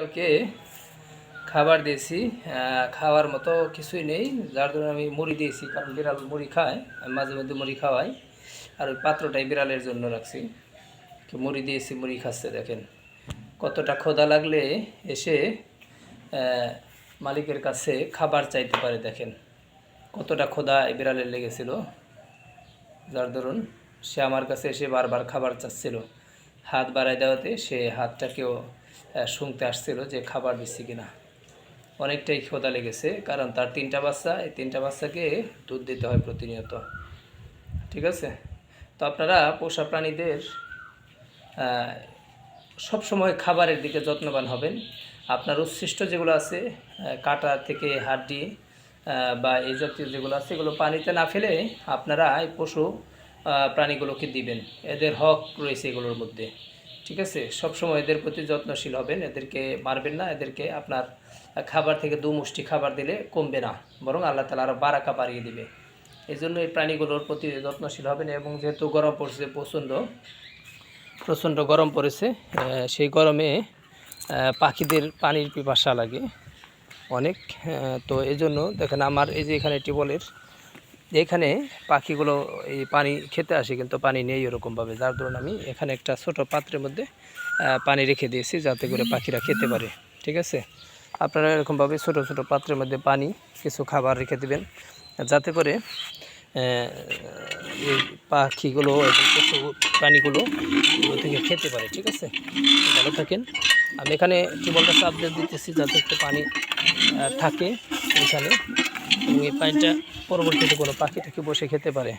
কালকে খাবার দিয়েছি খাওয়ার মতো কিছুই নেই, যার জন্য আমি মুড়ি দিয়েছি, কারণ বিড়াল মুড়ি খায়, আমি মাঝে মধ্যে মুড়ি খাওয়াই, আর ওই পাত্রটাই বিড়ালের জন্য রাখছি। তো মুড়ি দিয়েছি, মুড়ি খাচ্ছে, দেখেন। কতটা খোদা লাগলে এসে মালিকের কাছে খাবার চাইতে পারে, দেখেন। কতটা খোদা এই বিড়ালের লেগেছিল। যার ধরুন সে আমার কাছে এসে বারবার খাবার চাচ্ছিল। হাত বাড়ায় দেওয়াতে সে হাতটাকেও শুংতে আসছিল যে খাবার দিচ্ছি কিনা। অনেকটাই ক্ষোধা লেগেছে, কারণ তার তিনটা বাচ্চা, এই তিনটা বাচ্চাকে দুধ দিতে হয় প্রতিনিয়ত। ঠিক আছে? তো আপনারা পোষা প্রাণীদের সবসময় খাবারের দিকে যত্নবান হবেন। আপনার উচ্ছিষ্ট যেগুলো আছে কাটা থেকে হাড্ডি বা এই জাতীয় যেগুলো আছে, এগুলো পানিতে না ফেলে আপনারা এই পশু প্রাণীগুলোকে দিবেন। এদের হক রয়েছে এগুলোর মধ্যে। ঠিক আছে? সবসময় এদের প্রতি যত্নশীল হবেন, এদেরকে মারবেন না, এদেরকে আপনার খাবার থেকে দু মুষ্টি খাবার দিলে কমবে না, বরং আল্লাহ তালা আরও বারাকা বাড়িয়ে দিবে। এই জন্য এই প্রাণীগুলোর প্রতি যত্নশীল হবেন এবং যেহেতু গরম পড়ছে, প্রচণ্ড প্রচণ্ড গরম পড়েছে সেই গরমে পাখিদের পানির পিপাসা লাগে অনেক তো এই জন্য দেখেন আমার এই যে এখানে টিউবওয়েলের এখানে পাখিগুলো এই পানি খেতে আসে কিন্তু পানি নেই ওরকমভাবে। যার দরুন আমি এখানে একটা ছোট পাত্রের মধ্যে পানি রেখে দিয়েছি যাতে করে পাখিরা খেতে পারে। ঠিক আছে? আপনারা এরকমভাবে ছোট ছোট পাত্রের মধ্যে পানি, কিছু খাবার রেখে দেবেন, যাতে করে এই পাখিগুলো এবং পশু প্রাণীগুলো থেকে খেতে পারে। ঠিক আছে? ভালো থাকেন। আমি এখানে টিউবওয়েলটা চাপ দিতেছি যাতে একটু পানি থাকে এখানে। এবং এই পানিটা পরবর্তীতে কোনো পাখি টাকি বসে খেতে পারে।